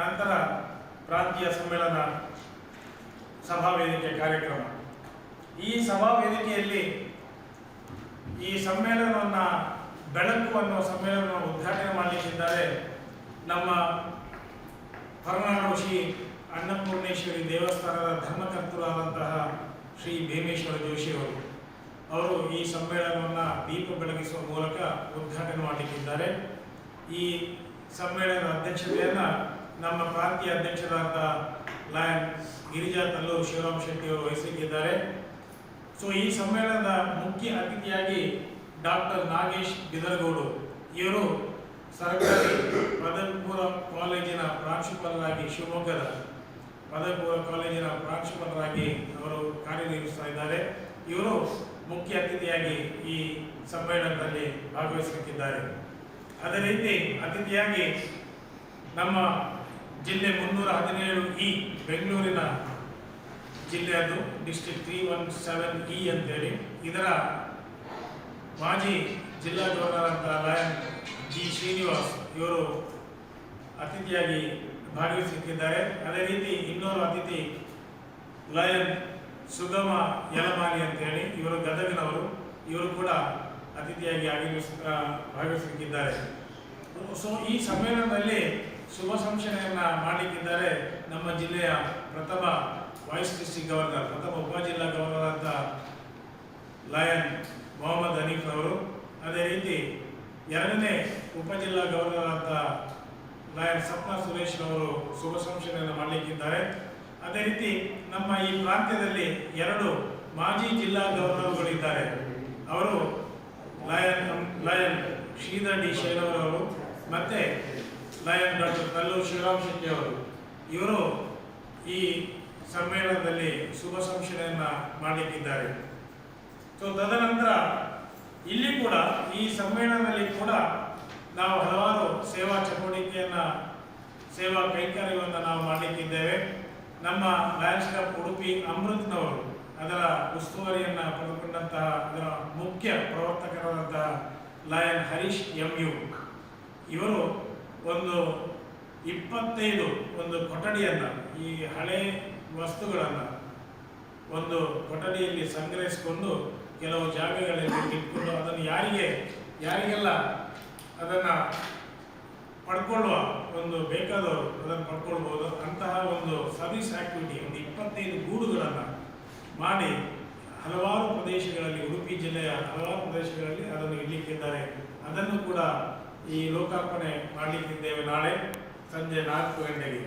ನಂತರ ಪ್ರಾಂತೀಯ ಸಮ್ಮೇಳನ ಸಭಾ ವೇದಿಕೆ ಕಾರ್ಯಕ್ರಮ. ಈ ಸಭಾ ವೇದಿಕೆಯಲ್ಲಿ ಈ ಸಮ್ಮೇಳನವನ್ನು ಬೆಳಕು ಅನ್ನುವ ಸಮ್ಮೇಳನವನ್ನು ಉದ್ಘಾಟನೆ ಮಾಡಲಿಕ್ಕಿದ್ದಾರೆ ನಮ್ಮ ಹೊರನಾಡು ಶ್ರೀ ಅನ್ನಪೂರ್ಣೇಶ್ವರಿ ದೇವಸ್ಥಾನದ ಧರ್ಮಕರ್ತರಾದಂತಹ ಶ್ರೀ ಭೀಮೇಶ್ವರ ಜೋಶಿಯವರು ಅವರು ಈ ಸಮ್ಮೇಳನವನ್ನು ದೀಪ ಬೆಳಗಿಸುವ ಮೂಲಕ ಉದ್ಘಾಟನೆ ಮಾಡಲಿಕ್ಕಿದ್ದಾರೆ. ಈ ಸಮ್ಮೇಳನದ ಅಧ್ಯಕ್ಷತೆಯನ್ನು ನಮ್ಮ ಪ್ರಾಂತೀಯ ಅಧ್ಯಕ್ಷರಾದ ಲಯನ್ ಗಿರಿಜಾ ತಲ್ಲೂರು ಶಿವರಾಮ್ ಶೆಟ್ಟಿ ಅವರು ವಹಿಸಲಿಕ್ಕಿದ್ದಾರೆ ಸೊ ಈ ಸಮ್ಮೇಳನದ ಮುಖ್ಯ ಅತಿಥಿಯಾಗಿ ಡಾಕ್ಟರ್ ನಾಗೇಶ್ ಬಿದರಗೌಡು. ಇವರು ಸರ್ಕಾರಿ ಪದವಿ ಕಾಲೇಜಿನ ಪ್ರಾಂಶುಪಾಲರಾಗಿ ಶಿವಮೊಗ್ಗದ ಪದವಿ ಕಾಲೇಜಿನ ಪ್ರಾಂಶುಪಾಲರಾಗಿ ಅವರು ಕಾರ್ಯನಿರ್ವಹಿಸ್ತಾ ಇದ್ದಾರೆ. ಇವರು ಮುಖ್ಯ ಅತಿಥಿಯಾಗಿ ಈ ಸಮ್ಮೇಳನದಲ್ಲಿ ಭಾಗವಹಿಸುತ್ತಿದ್ದಾರೆ ಅದೇ ರೀತಿ ಅತಿಥಿಯಾಗಿ ನಮ್ಮ ಜಿಲ್ಲೆ ಮುನ್ನೂರ ಹದಿನೇಳು ಇ ಬೆಂಗಳೂರಿನ ಜಿಲ್ಲೆಯದು district three one seven E ಅಂತೇಳಿ. ಇದರ ಮಾಜಿ ಜಿಲ್ಲಾ ಗವರ್ನರ್ ಅಂತ ಲಯನ್ ಜಿ ಶ್ರೀನಿವಾಸ್ ಇವರು ಅತಿಥಿಯಾಗಿ ಭಾಗವಹಿಸುತ್ತಿದ್ದಾರೆ. ಅದೇ ರೀತಿ ಇನ್ನೋರು ಅತಿಥಿ ಲಯನ್ ಸುಗಮ ಯಲಮಾನಿ ಅಂತೇಳಿ ಇವರು ಗದಗಿನವರು. ಇವರು ಕೂಡ ಅತಿಥಿಯಾಗಿ ಆಗಮಿಸ ಭಾಗವಹಿಸುತ್ತಿದ್ದಾರೆ. ಸೊ ಈ ಸಮ್ಮೇಳನದಲ್ಲಿ ಶುಭ ಸಂಶಯನ ಮಾಡಲಿಕ್ಕಿದ್ದಾರೆ ನಮ್ಮ ಜಿಲ್ಲೆಯ ಪ್ರಥಮ ವೈಸ್ ಡಿಸ್ಟ್ರಿಕ್ಟ್ ಗವರ್ನರ್, ಪ್ರಥಮ ಉಪಜಿಲ್ಲಾ ಗವರ್ನರ್ ಅಂತ ಲಯನ್ ಮೊಹಮ್ಮದ್ ಹನೀಫ್ ಅವರು. ಅದೇ ರೀತಿ ಎರಡನೇ ಉಪಜಿಲ್ಲಾ ಗವರ್ನರ್ ಅಂತ ಲಯನ್ ಸಪ್ನಾ ಸುರೇಶ್ ಅವರು ಶುಭ ಸಂಶಯನ ಮಾಡಲಿಕ್ಕಿದ್ದಾರೆ. ಅದೇ ರೀತಿ ನಮ್ಮ ಈ ಪ್ರಾಂತ್ಯದಲ್ಲಿ ಎರಡು ಮಾಜಿ ಜಿಲ್ಲಾ ಗವರ್ನರ್ಗಳಿದ್ದಾರೆ. ಅವರು ಲಯನ್ ಲಯನ್ ಶ್ರೀಧರ್ ಡಿ ಶೈಲವರವರು ಮತ್ತೆ ಲಯನ್ ಡಾಕ್ಟರ್ ಕಲ್ಲೂರು ಶಿವರಾಮ್ ಶೆಟ್ಟಿ ಅವರು, ಇವರು ಈ ಸಮ್ಮೇಳನದಲ್ಲಿ ಶುಭ ಸಂಶೋಧನೆಯನ್ನು ಮಾಡಲಿಕ್ಕಿದ್ದಾರೆ ಸೊ ತದನಂತರ ಇಲ್ಲಿ ಕೂಡ, ಈ ಸಮ್ಮೇಳನದಲ್ಲಿ ಕೂಡ ನಾವು ಹಲವಾರು ಸೇವಾ ಚಟುವಟಿಕೆಯನ್ನು, ಸೇವಾ ಕೈಂಕರ್ಯವನ್ನು ನಾವು ಮಾಡಲಿಕ್ಕಿದ್ದೇವೆ ನಮ್ಮ ಲಯನ್ಸ್ ಕ್ಲಬ್ ಉಡುಪಿ ಅಮೃತ್ನವರು ಅದರ ಉಸ್ತುವಾರಿಯನ್ನು ಪಡೆದುಕೊಂಡಂತಹ ಅದರ ಮುಖ್ಯ ಪ್ರವರ್ತಕರಾದಂತಹ ಲಯನ್ ಹರೀಶ್ ಎಂ ಯು. ಇವರು ಒಂದು ಇಪ್ಪತ್ತೈದು ಒಂದು ಕೊಠಡಿಯನ್ನು, ಈ ಹಳೆ ವಸ್ತುಗಳನ್ನು ಒಂದು ಕೊಠಡಿಯಲ್ಲಿ ಸಂಗ್ರಹಿಸಿಕೊಂಡು ಕೆಲವು ಜಾಗಗಳಲ್ಲಿ ಇಟ್ಕೊಂಡು ಅದನ್ನು ಯಾರಿಗೆ, ಯಾರಿಗೆಲ್ಲ ಅದನ್ನು ಪಡ್ಕೊಳ್ಳುವ ಒಂದು ಬೇಕಾದವರು ಅದನ್ನು ಪಡ್ಕೊಳ್ಬೋದು. ಅಂತಹ ಒಂದು ಸರ್ವಿಸ್ ಆ್ಯಕ್ಟಿವಿಟಿ ಒಂದು ಇಪ್ಪತ್ತೈದು ಗೂಡುಗಳನ್ನು ಮಾಡಿ ಹಲವಾರು ಪ್ರದೇಶಗಳಲ್ಲಿ, ಉಡುಪಿ ಜಿಲ್ಲೆಯ ಹಲವಾರು ಪ್ರದೇಶಗಳಲ್ಲಿ ಅದನ್ನು ಇಡಲಿಕ್ಕಿದ್ದಾರೆ. ಅದನ್ನು ಕೂಡ ಈ ಲೋಕಾರ್ಪಣೆ ಮಾಡಲಿಕ್ಕಿದ್ದೇವೆ ನಾಳೆ ಸಂಜೆ ನಾಲ್ಕು ಗಂಟೆಗೆ